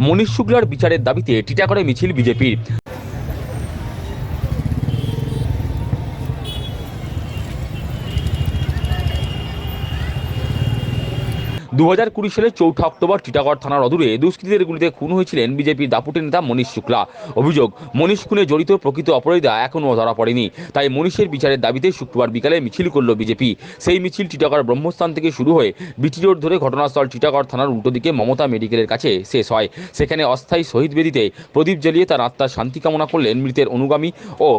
মনীষ শুক্লার বিচারের দাবিতে টিটাগড়ে মিছিল বিজেপির। দু হাজার কুড়ি সালে চৌঠা অক্টোবর টিটাগড় থানার অদূরে দুষ্কৃতীদের গুলিতে খুন হয়েছিলেন বিজেপির দাপুটে নেতা মনীষ শুক্লা। অভিযোগ, মনীষ খুনে জড়িত প্রকৃত অপরাধীরা এখনও ধরা পড়েনি। তাই মনীষের বিচারের দাবিতে শুক্রবার বিকালে মিছিল করল বিজেপি। সেই মিছিল টিটাগড় ব্রহ্মস্থান থেকে শুরু হয়ে বিটি রোড ধরে ঘটনাস্থল টিটাগড় থানার উল্টো দিকে মমতা মেডিকেলের কাছে শেষ হয়। সেখানে অস্থায়ী শহীদ বেদিতে প্রদীপ জ্বালিয়ে তার আত্মার শান্তি কামনা করলেন মৃতের অনুগামী ও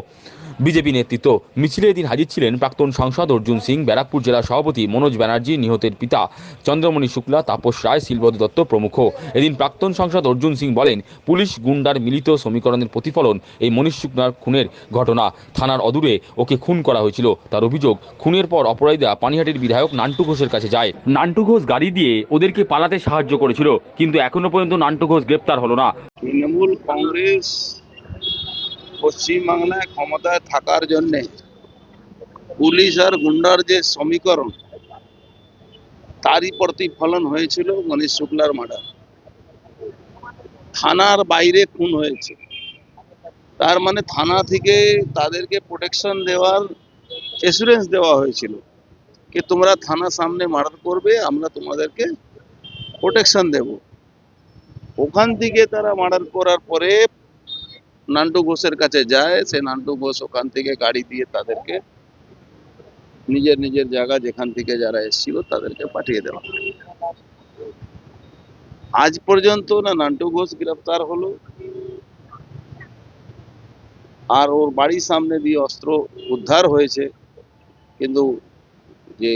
বিজেপি নেতৃত্ব। মিছিলে এদিন হাজির ছিলেন প্রাক্তন সাংসদ অর্জুন সিং, ব্যারাকপুর জেলা সভাপতি মনোজ ব্যানার্জি, নিহতের পিতা চন্দ্রমণি শুক্লা, তাপস রায়, শিলবদ দত্ত প্রমুখ। এদিন প্রাক্তন সাংসদ অর্জুন সিং বলেন, পুলিশ গুন্ডার মিলিত সমীকরণের প্রতিফলন এই মনীষ শুক্লার খুনের ঘটনা। থানার অদূরে ওকে খুন করা হয়েছিল। তার অভিযোগ, খুনের পর অপরাধীরা পানিহাটির বিধায়ক নান্টু ঘোষের কাছে যায়। নান্টু ঘোষ গাড়ি দিয়ে ওদেরকে পালাতে সাহায্য করেছিল, কিন্তু এখনও পর্যন্ত নান্টু ঘোষ গ্রেপ্তার হলো না। তৃণমূল কংগ্রেস পশ্চিমবাংলায় ক্ষমতায় থাকার জন্যে পুলিশ আর গুন্ডার যে সমীকরণ, তারই প্রতিফলন হয়েছিল গণেশ শুক্লার মার্ডার। থানার বাইরে খুন হয়েছে। তার মানে থানা থেকে তাদেরকে প্রোটেকশন দেওয়ার এসুরেন্স দেওয়া হয়েছিল যে তোমরা থানা সামনে মার্ডার করবে, আমরা তোমাদেরকে প্রোটেকশন দেব। ওখান থেকে তারা মার্ডার করার পরে নান্টু ঘোষের কাছে যায়, সে নান্টু ঘোষ ওখান থেকে গাড়ি দিয়ে তাদেরকে নিজের নিজের জায়গা যেখান থেকে যারা এসেছিল তাদেরকে পাঠিয়ে দেওয়া আজ পর্যন্ত না নান্টু ঘোষ গ্রেফতার হলো আর ওর বাড়ির সামনে দিয়ে অস্ত্র উদ্ধার হয়েছে, কিন্তু যে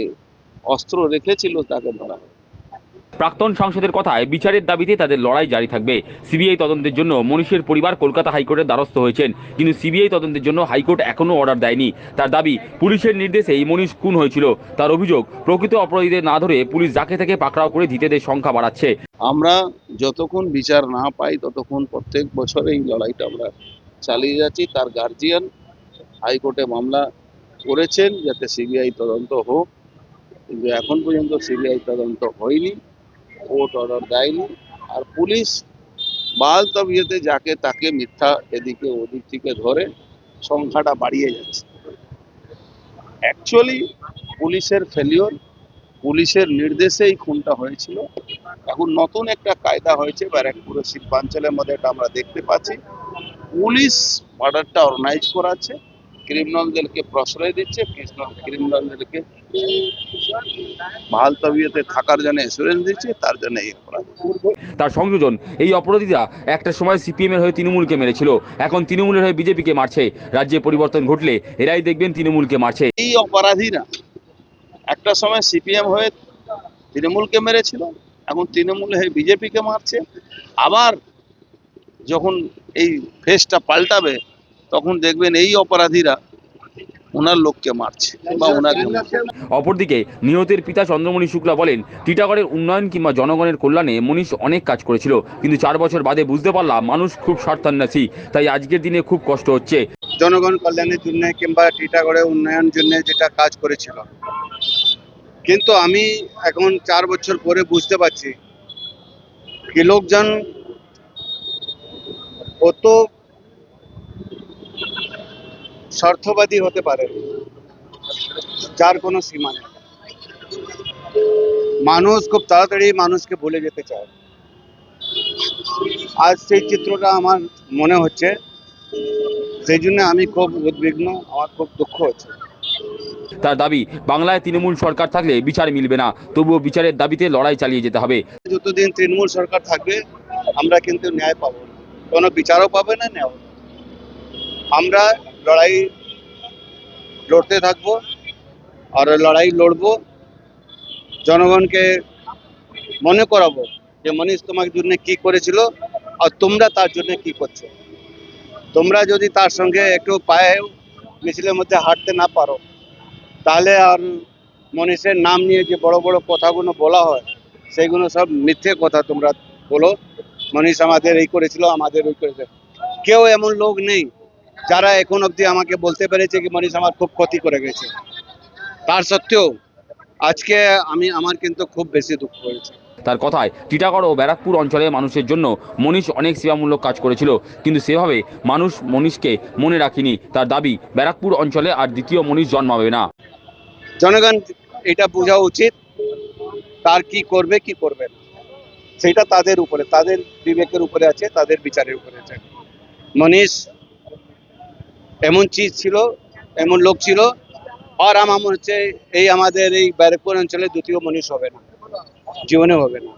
অস্ত্র রেখেছিল তাকে ধরা। প্রাক্তন সাংসদের কথায় বিচারের দাবিতে তাদের লড়াই জারি থাকবে। সিবিআই তদন্তের জন্য মনীষের পরিবার কলকাতা হাইকোর্টের দ্বারস্থ হয়েছেন, কিন্তু সিবিআই তদন্তের জন্য হাইকোর্ট এখনও অর্ডার দেয়নি। তার দাবি, পুলিশের নির্দেশেই মনীষ খুন হয়েছিল। তার অভিযোগ, প্রকৃত অপরাধীদের না ধরে পুলিশ যাকে থেকে পাকড়াও করে ধৃতেদের সংখ্যা বাড়াচ্ছে। আমরা যতক্ষণ বিচার না পাই, ততক্ষণ প্রত্যেক বছর এই লড়াইটা আমরা চালিয়ে যাচ্ছি। তার গার্জিয়ান হাইকোর্টে মামলা করেছেন যাতে সিবিআই তদন্ত হোক, কিন্তু এখন পর্যন্ত সিবিআই তদন্ত হয়নি। কোর্ট অর্ডার দেয়নি। আর পুলিশ বাল তবিয়তে যাকে তাকে মিথ্যা এদিকে ওদিক থেকে ধরে সংখ্যাটা বাড়িয়ে যাচ্ছে। অ্যাকচুয়ালি পুলিশের ফেলিওর পুলিশের নির্দেশে এই খুনটা হয়েছিল। এখন নতুন একটা কায়দা হয়েছে ব্যারাকপুরের শিল্পাঞ্চলের মধ্যে, এটা আমরা দেখতে পাচ্ছি। পুলিশ মার্ডারটা অর্গানাইজ করাচ্ছে। ক্রিমিনালদেরকে প্রশ্রয় দিচ্ছে ক্রিমিনালদেরকে ভালো তবিয়তে থাকার জন্য এসুরেন্স দিচ্ছে তার জন্য এই অপরাধ। তার সংযোজন এই অপরাধীরা একটা সময় সিপিএমের হয়ে তৃণমূলকে মেরেছিল। এখন তৃণমূলের হয়ে বিজেপিকে মারছে। রাজ্যে পরিবর্তন ঘটলে এরাই দেখবেন তৃণমূলকে মারছে। এই অপরাধীরা একটা সময় সিপিএম হয়ে তৃণমূলকে মেরেছিল এখন তৃণমূল হয়ে বিজেপিকে মারছে। আবার যখন এই ফেসটা পাল্টাবে তখন দেখবেন এই অপরাধীরা ওনার লোককে মারছে বা ওনাকে অপরদিকে নিহতের পিতা চন্দ্রমণি শুক্লা বলেন টিটাগড়ের উন্নয়ন কিংবা জনগণের কল্যাণে মনীষ অনেক কাজ করেছিল কিন্তু চার বছর বাদে বুঝতে পারলাম মানুষ খুব স্বার্থান্বেষী তাই আজকের দিনে খুব কষ্ট হচ্ছে। জনগণ কল্যাণের জন্য কিংবা টিটাগড়ের উন্নয়ন জন্য যেটা কাজ করেছিল। কিন্তু আমি এখন চার বছর পরে বুঝতে পারছি কি লোকজন কত স্বার্থবাদী হতে পারে। যার কোনো সীমা নেই। মানুষ খুব তাড়াতাড়ি মানুষকে ভুলে যেতে চায়। আজ সেই চিত্রটা আমার মনে হচ্ছে সেই জন্য আমি খুব উদ্বিগ্ন আমার খুব দুঃখ হচ্ছে। তার দাবি বাংলায় তৃণমূল সরকার থাকলে বিচার মিলবে না তবুও বিচারের দাবিতে লড়াই চালিয়ে যেতে হবে। যতদিন তৃণমূল সরকার থাকবে আমরা কিন্তু ন্যায় পাবো কোনো বিচারও পাবে না ন্যায় আমরা লড়াই লড়তে থাকব আর লড়াই লড়বো, জনগণকে মনে করাবো যে মনীষ তোমার জন্য কি করেছিল আর তোমরা তার জন্য কি করছ। তোমরা যদি তার সঙ্গে একটু পায়ে মিছিলের মধ্যে হাঁটতে না পারো, তাহলে আর মনীষের নাম নিয়ে যে বড় বড় কথাগুলো বলা হয় সেইগুলো সব মিথ্যে কথা তোমরা বলো। মনীষ আমাদের এই করেছিল, আমাদের ওই করেছে। কেউ এমন লোক নেই যারা এখন অবধি আমাকে বলতে পেরেছে কি মনীষ আমার খুব ক্ষতি করে গেছে। তার সত্ত্বেও আজকে আমি আমার কিন্তু খুব বেশি দুঃখ হয়েছে। তার কথায় টিটাগড় ও ব্যারাকপুর অঞ্চলের মানুষের জন্য মনীষ অনেক সেবামূলক কাজ করেছিল কিন্তু সেভাবে মানুষ মনীষকে মনে রাখিনি। তার দাবি ব্যারাকপুর অঞ্চলে আর দ্বিতীয় মনীষ জন্মাবে না। জনগণ এটা বোঝা উচিত তার কি করবে কি করবে সেটা তাদের উপরে তাদের বিবেকের উপরে আছে তাদের বিচারের উপরে আছে। মনীষ এমন চিজ ছিল, এমন লোক ছিল। আর আমার মনে হচ্ছে এই আমাদের এই ব্যারাকপুর অঞ্চলে দ্বিতীয় মনীষ হবে না জীবনে হবে না।